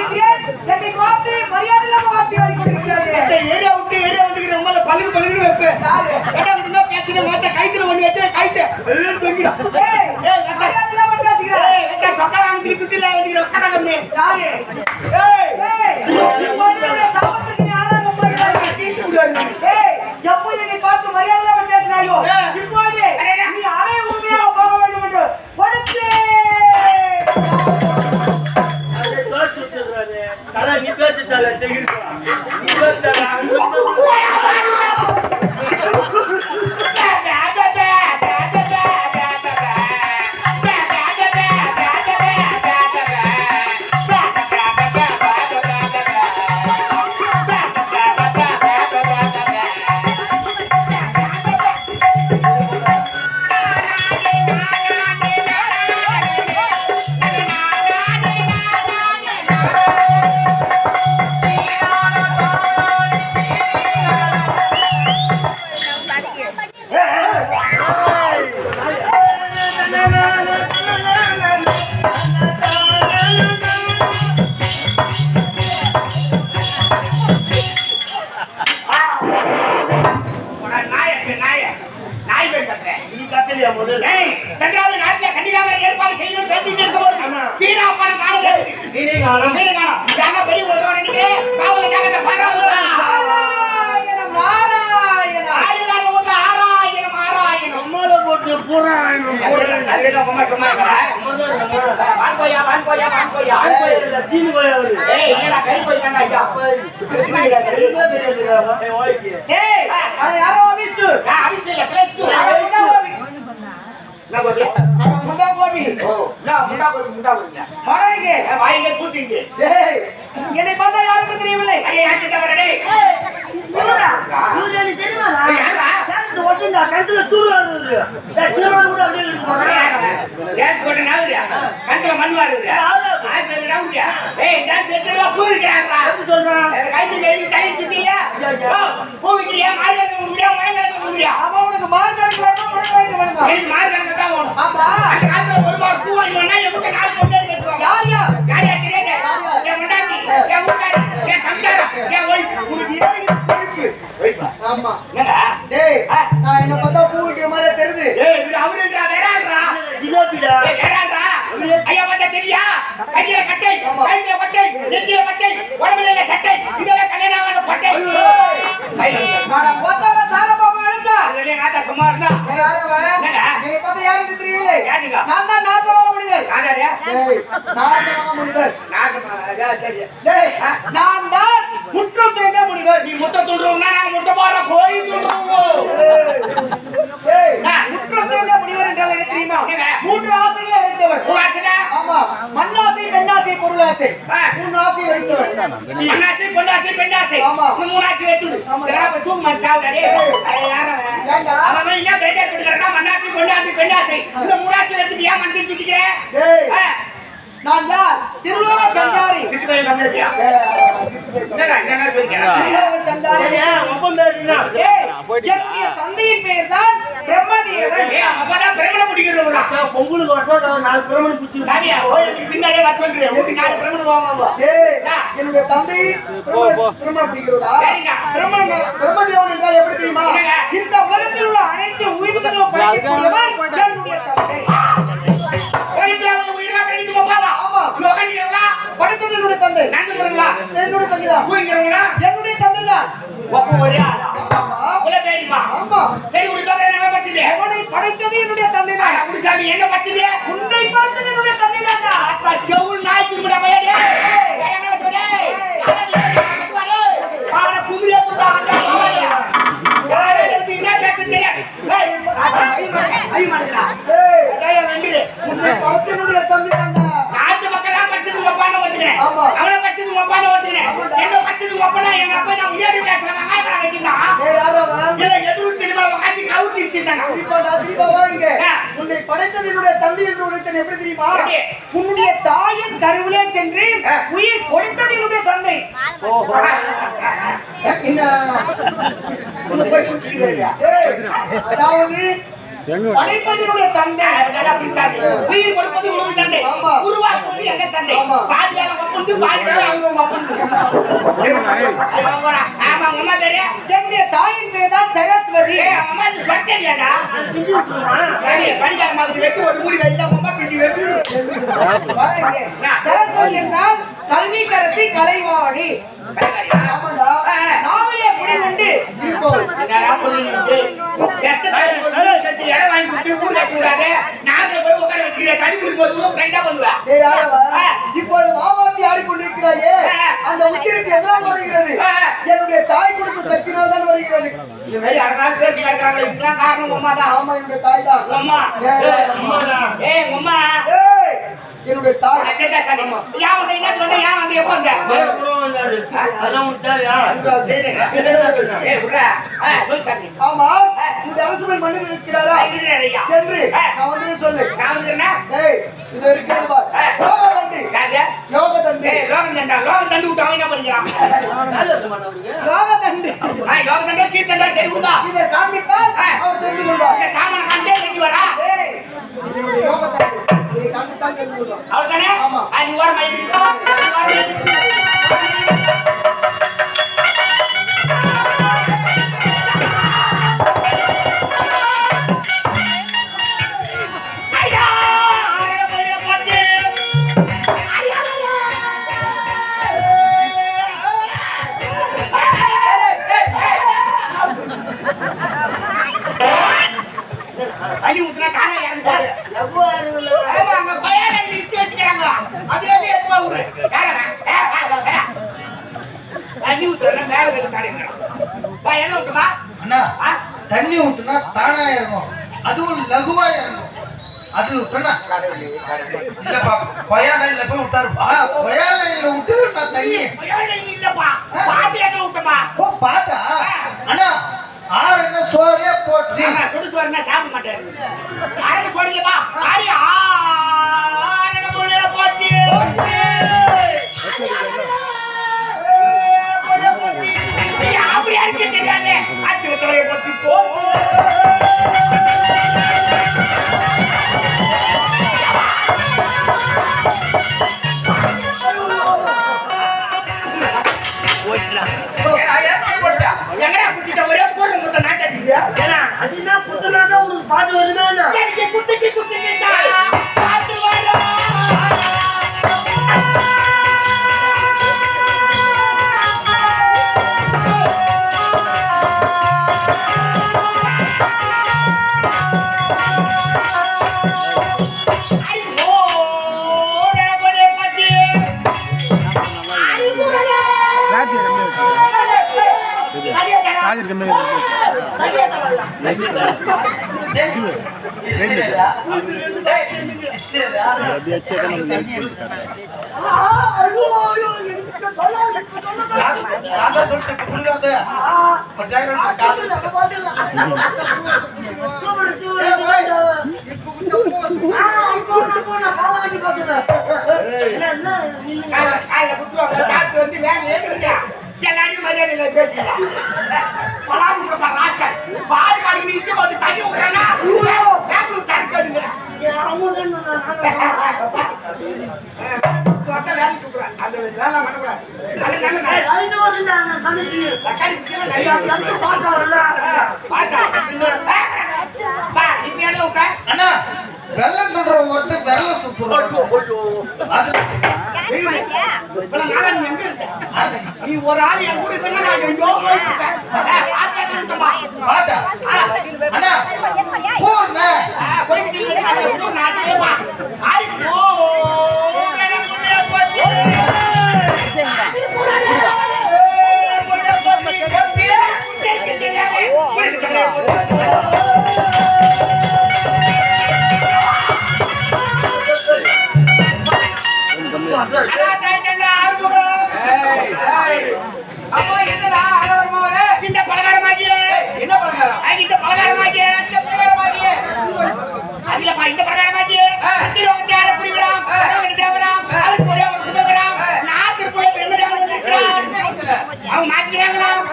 இருக்கிறேன் என்னை பார்த்து மரியாதை இல்லாம வார்த்தை வாடி கொண்டிருக்கிறாரு இந்த ஏரியா விட்டு ஏரியா வந்துக்கிற உங்களை பல்லுக்கு பல்லுன்னு வைப்பேன் யாரு? ஏடா அப்படின்னா பேசுன மாத்த கைத்துல ஒண்ணு வச்சு கைத்த எல்லாம் தொங்கிடும். எப்போ என்னை பார்த்து மரியாதை பேசினாயோ. இப்போது நீ அரை உண்மையாக போக வேண்டும் என்று தலை நீ பேசுறாரு நீ பேசுறா சீனு போய் அவரு ஏய் அட யாரோ அபிஷ்டு முண்டா கோபி கூத்திங்க என்னை பார்த்தா யாருக்கும் தெரியவில்லை ஐயா யாருக்கு கழுத்துல தூர் போட்டு நவுறியா? கண்ணுல மண் வாருறியா? ஆயிரத்தி நவுறியா? ஏய் நான் தெரியல பூரிக்கிறாங்களா சொல்றான் கைத்து கைது கை சுத்தியா பூவிக்கிறியா? மாநில முடியா மாநில முடியா அவன் உனக்கு மார்க் கணக்கு வேணுமா உனக்கு வேணுமா எனக்கு மாநில தான் வேணும் ஆமா. அந்த காலத்துல ஒரு மார் பூ வாங்கி வந்தா எப்படி நாலு கொண்டே கட்டுவாங்க யார் யார்? யார் யார் தெரியாது? என் முண்டாட்டி என் முண்டாட்டி என் சம்சாரா என் ஒய்ஃப். உனக்கு இருக்கு ஒய்ஃப் ஒய்ஃபா? ஆமா. என்னடா டேய் நான் என்ன பார்த்தா பூ வைக்கிற மாதிரியே தெரியுது ஏய் இது அவருன்றா வேறான்றா ஜிலேபிடா ஏய், வேறான்றா ஐயா பார்த்தா தெரியா? கையில கட்டை கையில பட்டை நெத்தியில பட்டை உடம்புல சட்டை இதெல்லாம் கல்யாணம் ஆன பட்டை நான் பார்த்தா சார பாப்பா எழுந்தா அதுலயே நாட்டா சும்மா இருந்தா? என்னை பார்த்தா யாருக்கு தெரியவில்லை யாருங்க? நான் தான் சரி. நான் முற்றும் திறந்த முடிகள் நீ முட்டை துண்டுறோம்னா நான் முட்டை போடுற துண்டுருவோம் டேய் ஆ. முற்றும் திறந்த முடிவர் என்றால் என்ன தெரியுமா? மூன்று ஆசைகளை ஆமா. மண்ணாசை பெண்ணாசை பொருளாசை. மூன்று ஆசை வைத்தவர். மண்ணாசை பொண்ணாசை பெண்ணாசை. ஆமா. இந்த மூணாசை வெட்டுது ஆமா. தூக்கு அவனே ஏண்டா? அவன் என்ன பேட்டை கொடுக்கறா மண்ணாசி பொண்ணாசி. பெண்ணாசி இந்த மூணாசி ஏன் மனுஷன் நான் யார்? திருலோக சஞ்சாரி திருலோக சஞ்சாரி என்னுடைய தந்தையின் பெயர் தான் பொங்கலுக்கு வருஷம் நாலு பிரமணம் பிடிச்சி சாமியா பின்னாடியே வர சொல்றேன் ஊட்டி நாலு பிரமணம் போவாங்க ஏய், என்னுடைய தந்தை பிரம்ம- பிரம்ம பிடிக்கிறதா? சரிங்க. பிரம்ம பிரம்மதேவன் என்றால் எப்படி தெரியுமா? இந்த உலகத்தில் உள்ள அனைத்து உயிர்களும் படைக்கக்கூடியவர் என்னுடைய தந்தை. படைத்தது என்னுடைய தந்தை. என்னுடைய தந்தை தான் என்னுடைய தந்தை தான் ஒரே ஆளா? ஆமா. சரி உனக்கு என்ன பச்சது அவனை படைத்தது என்னுடைய தந்தை தான் குடிசாமி என்ன பச்சது உன்னை படைத்தது என்னுடைய தந்தை தான். செவுள் நாய்க்கு கூட தந்தை அவள பச்சது அப்பான ஓட்டுனேன் என்ன பச்சது அப்பனா? எங்க அப்பா நான் முன்னாடி பேசுறேன் வெங்காயம் பழம் வச்சிருந்தான்? இல்ல. உன்னை படைத்தது என்னுடைய தந்தை என்று உரைத்தன் எப்படி தெரியுமா? உன்னுடைய தாயின் கருவிலே சென்று. உயிர் கொடுத்தது என்னுடைய தந்தை. என்ன? அதாவது படைப்பதனுடைய தந்தை. உயிர் கொடுப்பது உனக்கு தந்தை. உருவாக்குவது எங்க தந்தை. பாதி வேலை பாதி வேலை அவங்க உனக்கு. ஆமா, உங்க அம்மா தெரியும்? என்னுடைய தாயின் பேர்தான் சரஸ்வதி ஏய், அவங்க அம்மா இது சொச்சடியாடா? ஏய், படிக்காத மாதிரி வெட்டி ஒரு மூடி வைத்தா உங்க அம்மா பிடிச்சி வெட்டி. பாருங்க. சரஸ்வதி என்றால் கல்விக்கரசி கலைவாணி யாரவ? ஆ. இப்பொழுது மாவாட்டி ஆடிக்கொண்டிருக்கிறாயே. அந்த உசிருக்கு எதிராக வருகிறது. என்னுடைய தாய் கொடுத்த சக்தினால் தான் வருகிறது இந்த மாதிரி யாருக்காவது பேசி கிடக்குறாங்க. இதுக்கெல்லாம் காரணம் அம்மா தான். ஆமா என்னுடைய தாய் தான் உங்க அம்மா. ஏய், ஏய், உங்க அம்மா. ஏய், என்னுடைய தாய் என்ன சொன்ன? வந்து, எப்போ வந்த? சரி. ஆ, சொல்லு சாமி. ஆமா இந்த அரசுமன் மண்ணில் இருக்கிறாரா சென்று நான் வந்து சொல்லு நான் வந்துடுறேனா? ஏய் இது இருக்கிறது பார் ஆ. யாரு? ஏய், தண்டா. லோகம் தண்டு விட்டு அவன் என்ன பண்ணிக்கிறான்? ராகதண்டி ஆ, தண்டா, கீழ்த்தண்டா, சரி விடுதா. இதை காண்பித்தால் அவர் தெரிந்து கொள்வார் இந்த சாமான வரா. ஏய் இதை காண்பித்தால் தெரிந்து கொள்வார் அவ்வளவுதானே? தண்ணி ஊத்துனா தானா இறங்கும். அதுவும் லகுவா இறங்கும். அது விட்டுனா இல்லப்பா. கொய்யாக்காயில போய் விட்டாருப்பா ஆ கொயாலையில விட்டு நான் தண்ணி இல்லப்பா. என்ன? ஓ அண்ணா ஆறு என்ன சோறே போட்டு சுடு சோறுனா சாப்பிட மாட்டாரு. சோறுலப்பா? ஆ, எல்லாரையும் மரியாதையில பேசுங்க. பலாரு கொடுப்பா, பால் காடி நீ தண்ணி வெள்ளம் சொல்ற ஒருத்தர் வெள்ளம் சுத்துறோம் அது நீ ஒரு ஆள் என் கூட இருந்தா நான் எங்கேயோ போயிட்டு இருப்பேன். ஏய், அவங்க மாத்திக்கிறாங்களா? அவங்க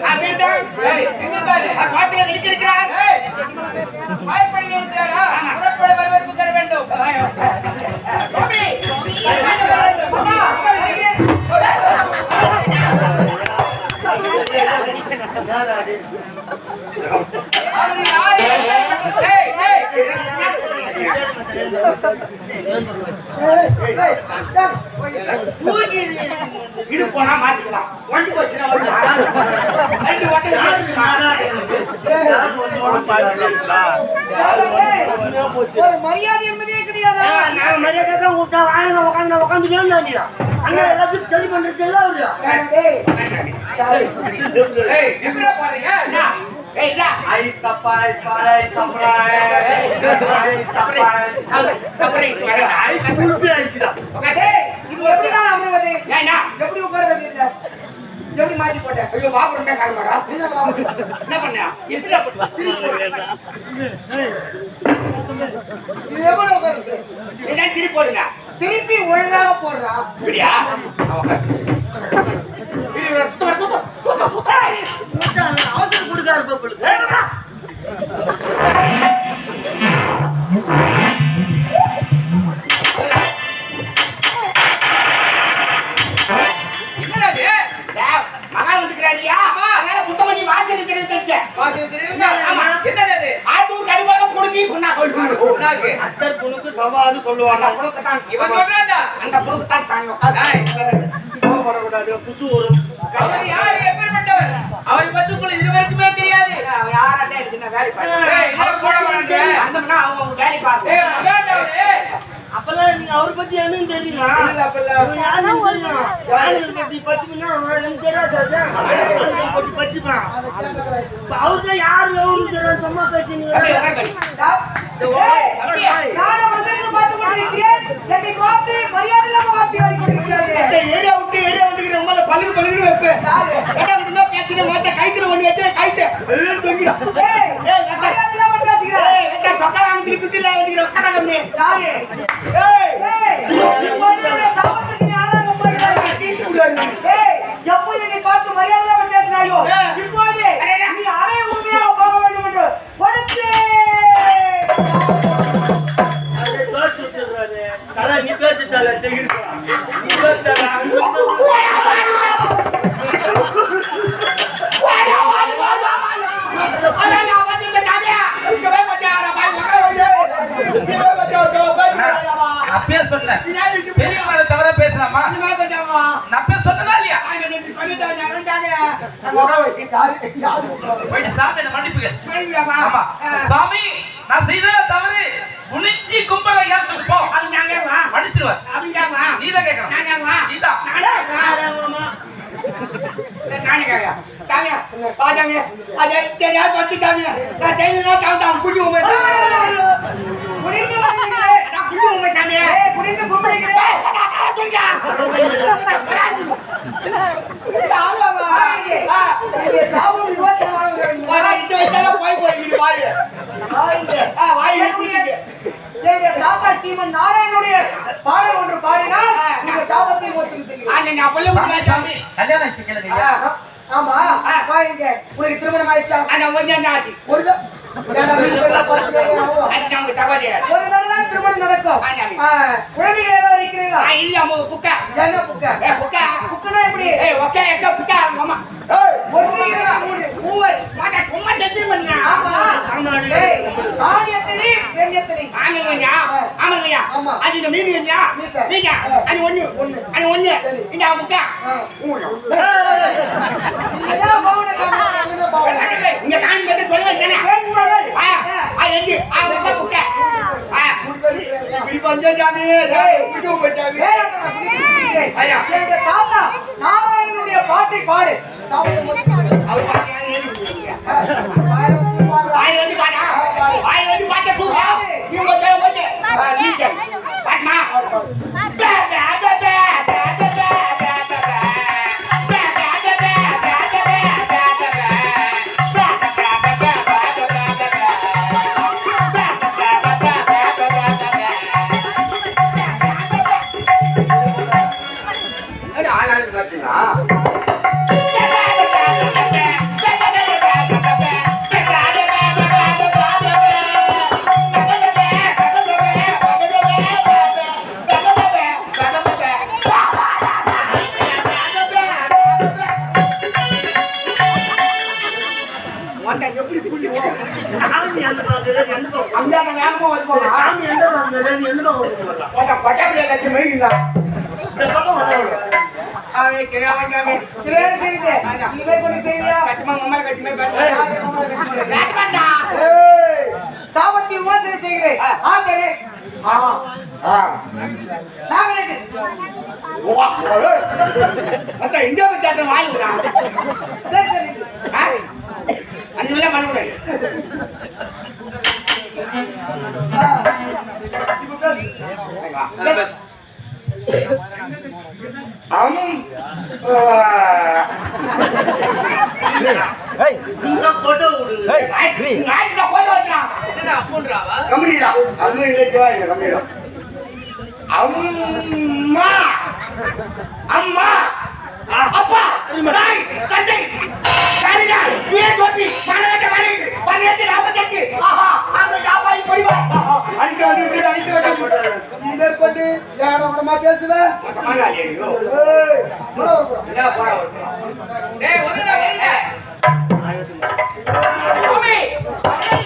மாத்திக்கிறாங்களா வேண்டும் யாரு இடு போனா மாத்திக்கலாம் வண்டி போச்சுன்னா ரெண்டு மரியாதை என்பதே கிடையாது நான் மரியாதை தான் வாங்க உட்காந்து அண்ணா எல்லாத்தையும் சரி பண்றது எல்லாம் அவரு ஐஸ் கப்பா ஐஸ் பாலை சப்ரை ஐஸ் கப்பா சப்ரைஸ் வர ஐஸ் குல்பி ஐஸ்டா ஏய், இது எப்படி நான் அமர்வது ஏன்னா எப்படி உட்கார்வது இல்ல எப்படி மாத்தி போட்டேன் ஐயோ என்ன பண்ணா எஸ்ல இது எவ்வளவு உட்காருது என்ன திருப்பி போடுங்க திருப்பி ஒழுங்காக போடுறா இப்படியா அத்தர் புணுக்கு சவாது சொல்லுவாங்க. புணுக்கு தான் இவன் சொல்றான்டா. அந்த புணுக்கு தான் சாங்க குசு அவர் யாரு, தலைவர் அவரை பற்றி உங்களுக்கு இருவருக்குமே தெரியாது. அவன் யாராட்டே இருக்குன்னா வேலை பார்க்க கூட அவங்க வேலை பார்க்க அப்பெல்லாம் நீங்க அவரை பத்தி என்னன்னு தெரியுமா அப்பெல்லாம். பத்தி பச்சுனா எனக்கு தெரியாதா பத்தி பச்சுமா அவருதான் யாரு எவ்வளவு தெரியாது சும்மா பேசினீங்க கைத்துல ஒண்ணு வச்சு கைத்து தொங்கிடும் எப்போது நீ பார்த்து மரியாதையாக பேசினாயோ இப்போது நீ அரை உண்மையாக போக வேண்டும் என்று சாமி என்ன மன்னிப்புங்க. சாமி நான் செய்த தவறு குனிஞ்சி கும்பல ஏன் சொல்லுப்போம் மன்னிச்சிருவேன். நீ தான் கேட்கணும். நீ தான். புரிந்து கும்பிடுகிறேன். நாராயணனுடைய பாடல் ஒன்று பாடினால் நீங்க சாபத்தை மோசம் செய்யும் ஆமா பாருங்க உனக்கு திருமணம் ஆயிடுச்சா? ஆச்சு. ஒரு ஒரு தடவை திருமணம் நடக்கும். குழந்தைகள் ஏதோ இருக்கிறீங்களா? இல்ல புக்கா? புக்கா? புக்கா? புக்கனா எப்படி? புக்கா எக்க புக்கா ஆமா அது இந்த மீன் இல்லையா? நீங்க. அது ஒண்ணு. ஒண்ணு. அது ஒண்ணு. இந்த முக்கா இங்க காண்பது சொல்ல பாட்டை பாடு. சாபத்தி விமோசனை செய்கிறேன். ஆத்தரே ஆ ஆ. நாகரெட்டு. ஓ ஓ அத்த இங்க வந்து வாங்குடா சரி சரி. அண்ணெல்லாம் பண்ண கூடாது ஆ. இப்ப பேசு பேசு. அம் போட்டோ கம்பெனிடா அது இல்லை சிவா இல்லை கம்பெனிடா அம்மா. அம்மா. அப்பா. தாய் தந்தை. காரியா பதினெட்டு நாற்பத்தெட்டு ஆஹா அந்த ஜாபாய் போய்வா. வந்து உடமா ஏய், போடா டேய் ஒதுடா ごめん!